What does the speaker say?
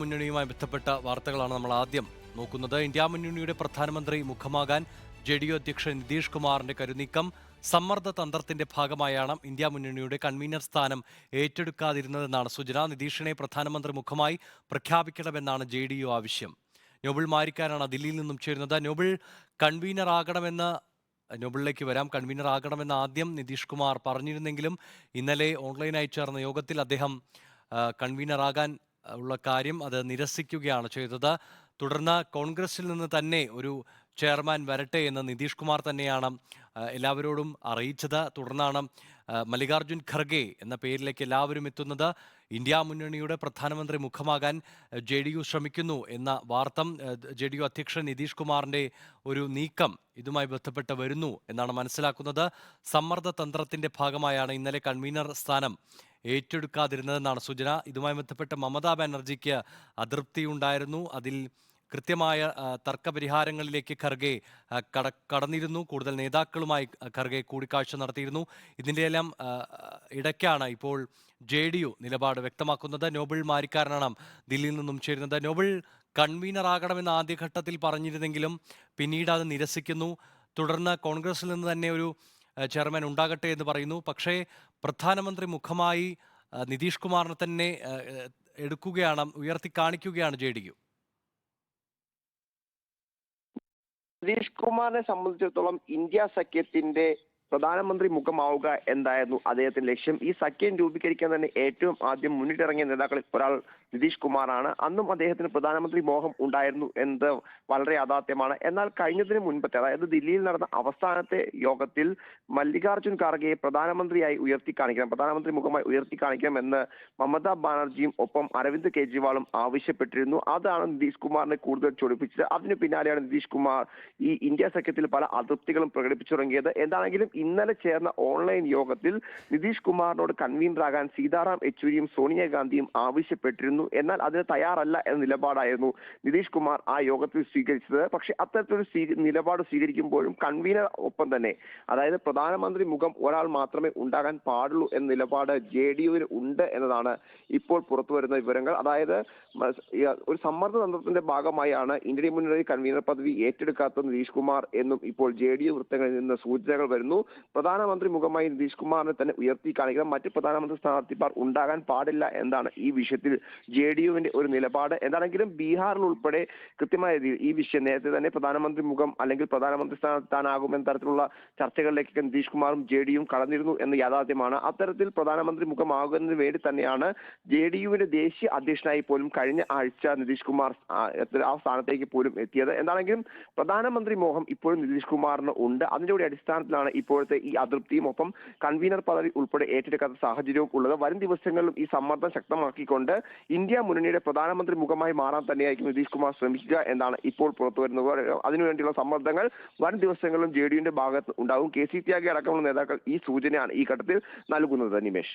മുന്നണിയുമായി ബന്ധപ്പെട്ട വാർത്തകളാണ് നമ്മൾ ആദ്യം നോക്കുന്നത്. ഇന്ത്യ മുന്നണിയുടെ പ്രധാനമന്ത്രി മുഖമാകാൻ ജെ ഡി യു അധ്യക്ഷൻ നിതീഷ് കുമാറിന്റെ കരുനീക്കം സമ്മർദ്ദ തന്ത്രത്തിന്റെ ഭാഗമായാണ് ഇന്ത്യ മുന്നണിയുടെ കൺവീനർ സ്ഥാനം ഏറ്റെടുക്കാതിരുന്നതെന്നാണ് സൂചന. നിതീഷിനെ പ്രധാനമന്ത്രി മുഖമായി പ്രഖ്യാപിക്കണമെന്നാണ് ജെ ഡി യു ആവശ്യം. നോബിൾ മാരിക്കാനാണ് ദില്ലിയിൽ നിന്നും ചേരുന്നത്. നോബിൾ കൺവീനർ ആകണമെന്ന് നോബിളിലേക്ക് വരാം. കൺവീനർ ആകണമെന്ന് ആദ്യം നിതീഷ് കുമാർ പറഞ്ഞിരുന്നെങ്കിലും ഇന്നലെ ഓൺലൈനായി ചേർന്ന യോഗത്തിൽ അദ്ദേഹം കൺവീനർ ആകാൻ ഉള്ള കാര്യം അത് നിരസിക്കുകയാണ് ചെയ്തത്. തുടർന്ന് കോൺഗ്രസിൽ നിന്ന് തന്നെ ഒരു ചെയർമാൻ വരട്ടെ എന്ന് നിതീഷ് കുമാർ തന്നെയാണ് എല്ലാവരോടും അറിയിച്ചത്. തുടർന്നാണ് മല്ലികാർജുൻ ഖർഗെ എന്ന പേരിലേക്ക് എല്ലാവരും എത്തുന്നത്. ഇന്ത്യ മുന്നണിയുടെ പ്രധാനമന്ത്രി മുഖമാകാൻ ജെ ഡി യു ശ്രമിക്കുന്നു എന്ന വാർത്ത ജെ ഡി യു അധ്യക്ഷൻ നിതീഷ് കുമാറിന്റെ ഒരു നീക്കം ഇതുമായി ബന്ധപ്പെട്ട് വരുന്നു എന്നാണ് മനസ്സിലാക്കുന്നത്. സമ്മർദ്ദ തന്ത്രത്തിന്റെ ഭാഗമായാണ് ഇന്നലെ കൺവീനർ സ്ഥാനം ഏറ്റെടുക്കാതിരുന്നതെന്നാണ് സൂചന. ഇതുമായി ബന്ധപ്പെട്ട് മമതാ ബാനർജിക്ക് അതൃപ്തി ഉണ്ടായിരുന്നു. അതിൽ കൃത്യമായ തർക്കപരിഹാരങ്ങളിലേക്ക് ഖർഗെ കട കടന്നിരുന്നു. കൂടുതൽ നേതാക്കളുമായി ഖർഗെ കൂടിക്കാഴ്ച നടത്തിയിരുന്നു. ഇതിന്റെ എല്ലാം ഇടയ്ക്കാണ് ഇപ്പോൾ ജെ ഡി യു നിലപാട് വ്യക്തമാക്കുന്നത്. നോബിൾ മാരിക്കാരനാണ് ദില്ലിയിൽ നിന്നും ചേരുന്നത്. നോബിൾ കൺവീനർ ആകണമെന്ന് ആദ്യഘട്ടത്തിൽ പറഞ്ഞിരുന്നെങ്കിലും പിന്നീട് അത് നിരസിക്കുന്നു. തുടർന്ന് കോൺഗ്രസിൽ നിന്ന് തന്നെ ഒരു ചെയർമാൻ ഉണ്ടാകട്ടെ എന്ന് പറയുന്നു. പക്ഷേ പ്രധാനമന്ത്രി മുഖമായി നിതീഷ് കുമാറിനെ തന്നെ എടുക്കുകയാണ് ഉയർത്തി കാണിക്കുകയാണ് ജെ ഡി യു. നിതീഷ് കുമാറിനെ സംബന്ധിച്ചിടത്തോളം ഇന്ത്യ സഖ്യത്തിന്റെ പ്രധാനമന്ത്രി മുഖമാവുക എന്തായിരുന്നു അദ്ദേഹത്തിന്റെ ലക്ഷ്യം? ഈ സഖ്യം രൂപീകരിക്കാൻ തന്നെ ഏറ്റവും ആദ്യം മുന്നിട്ടിറങ്ങിയ നേതാക്കളിൽ ഒരാൾ നിതീഷ് കുമാറാണ്. അന്നും അദ്ദേഹത്തിന് പ്രധാനമന്ത്രി മോഹം ഉണ്ടായിരുന്നു എന്നത് വളരെ യാഥാർത്ഥ്യമാണ്. എന്നാൽ കഴിഞ്ഞതിന് മുൻപത്തെ അതായത് ദില്ലിയിൽ നടന്ന അവസാനത്തെ യോഗത്തിൽ മല്ലികാർജുൻ ഖാർഗെയെ പ്രധാനമന്ത്രിയായി ഉയർത്തി കാണിക്കണം പ്രധാനമന്ത്രി മുഖമായി ഉയർത്തി കാണിക്കണം എന്ന് മമതാ ബാനർജിയും ഒപ്പം അരവിന്ദ് കെജ്രിവാളും ആവശ്യപ്പെട്ടിരുന്നു. അതാണ് നിതീഷ് കുമാറിനെ കൂടുതൽ ചൊടിപ്പിച്ചത്. അതിന് പിന്നാലെയാണ് നിതീഷ് കുമാർ ഈ ഇന്ത്യ സഖ്യത്തിൽ പല അതൃപ്തികളും പ്രകടിപ്പിച്ചു തുടങ്ങിയത് എന്താണെങ്കിലും ഇന്നലെ ചേർന്ന ഓൺലൈൻ യോഗത്തിൽ നിതീഷ് കുമാറിനോട് കൺവീനറാകാൻ സീതാറാം യെച്ചൂരിയും സോണിയാഗാന്ധിയും ആവശ്യപ്പെട്ടിരുന്നു. എന്നാൽ അതിന് തയ്യാറല്ല എന്ന നിലപാടായിരുന്നു നിതീഷ് കുമാർ ആ യോഗത്തിൽ സ്വീകരിച്ചത്. പക്ഷെ അത്തരത്തിലൊരു നിലപാട് സ്വീകരിക്കുമ്പോഴും കൺവീനർ ഒപ്പം തന്നെ അതായത് പ്രധാനമന്ത്രി മുഖം ഒരാൾ മാത്രമേ ഉണ്ടാകാൻ പാടുള്ളൂ എന്ന നിലപാട് ജെ ഡി യുവിന് ഉണ്ട് എന്നതാണ് ഇപ്പോൾ പുറത്തു വരുന്ന വിവരങ്ങൾ. അതായത് ഒരു സമ്മർദ്ദ തന്ത്രത്തിന്റെ ഭാഗമായാണ് ഇന്ത്യൻ മുന്നണി കൺവീനർ പദവി ഏറ്റെടുക്കാത്ത നിതീഷ് കുമാർ എന്നും ഇപ്പോൾ ജെ ഡി യു വൃത്തങ്ങളിൽ നിന്ന് സൂചനകൾ വരുന്നു. പ്രധാനമന്ത്രി മുഖമായി നിതീഷ് കുമാറിനെ തന്നെ ഉയർത്തി കാണിക്കണം മറ്റ് പ്രധാനമന്ത്രി സ്ഥാനാർത്ഥിമാർ ഉണ്ടാകാൻ പാടില്ല എന്നാണ് ഈ വിഷയത്തിൽ ജെ ഡി യുവിന്റെ ഒരു നിലപാട്. എന്താണെങ്കിലും ബീഹാറിൽ ഉൾപ്പെടെ കൃത്യമായ രീതിയിൽ ഈ വിഷയം നേരത്തെ തന്നെ പ്രധാനമന്ത്രി മുഖം അല്ലെങ്കിൽ പ്രധാനമന്ത്രി സ്ഥാനത്താനാകും എന്ന തരത്തിലുള്ള ചർച്ചകളിലേക്ക് നിതീഷ് കുമാറും ജെ ഡിയും കടന്നിരുന്നു എന്ന് യാഥാർത്ഥ്യമാണ്. അത്തരത്തിൽ പ്രധാനമന്ത്രി മുഖമാകുന്നതിന് വേണ്ടി തന്നെയാണ് ജെ ഡി യുവിന്റെ ദേശീയ അധ്യക്ഷനായി പോലും കഴിഞ്ഞ ആഴ്ച നിതീഷ് കുമാർ ആ, സ്ഥാനത്തേക്ക് പോലും എത്തിയത്. എന്താണെങ്കിലും പ്രധാനമന്ത്രി മോഹം ഇപ്പോഴും നിതീഷ് കുമാറിന് ഉണ്ട്. അതിന്റെ കൂടി അടിസ്ഥാനത്തിലാണ് ഇപ്പോഴത്തെ ഈ അതൃപ്തിയും ഒപ്പം കൺവീനർ പദവി ഉൾപ്പെടെ ഏറ്റെടുക്കാത്ത സാഹചര്യവും ഉള്ളത് വരും ദിവസങ്ങളിലും ഈ സമ്മർദ്ദം ശക്തമാക്കിക്കൊണ്ട് ഇന്ത്യ മുന്നണിയുടെ പ്രധാനമന്ത്രി മുഖമായി മാറാൻ തന്നെയായിരിക്കും നിതീഷ് കുമാർ ശ്രമിക്കുക എന്നാണ് ഇപ്പോൾ പുറത്തു വരുന്നത്. അതിനുവേണ്ടിയുള്ള സമ്മർദ്ദങ്ങൾ വരും ദിവസങ്ങളിലും ജെ ഡി ഭാഗത്ത് ഉണ്ടാകും. കെ സി ത്യാഗി അടക്കമുള്ള നേതാക്കൾ ഈ സൂചനയാണ് ഈ ഘട്ടത്തിൽ നൽകുന്നത്. നിമേഷ്.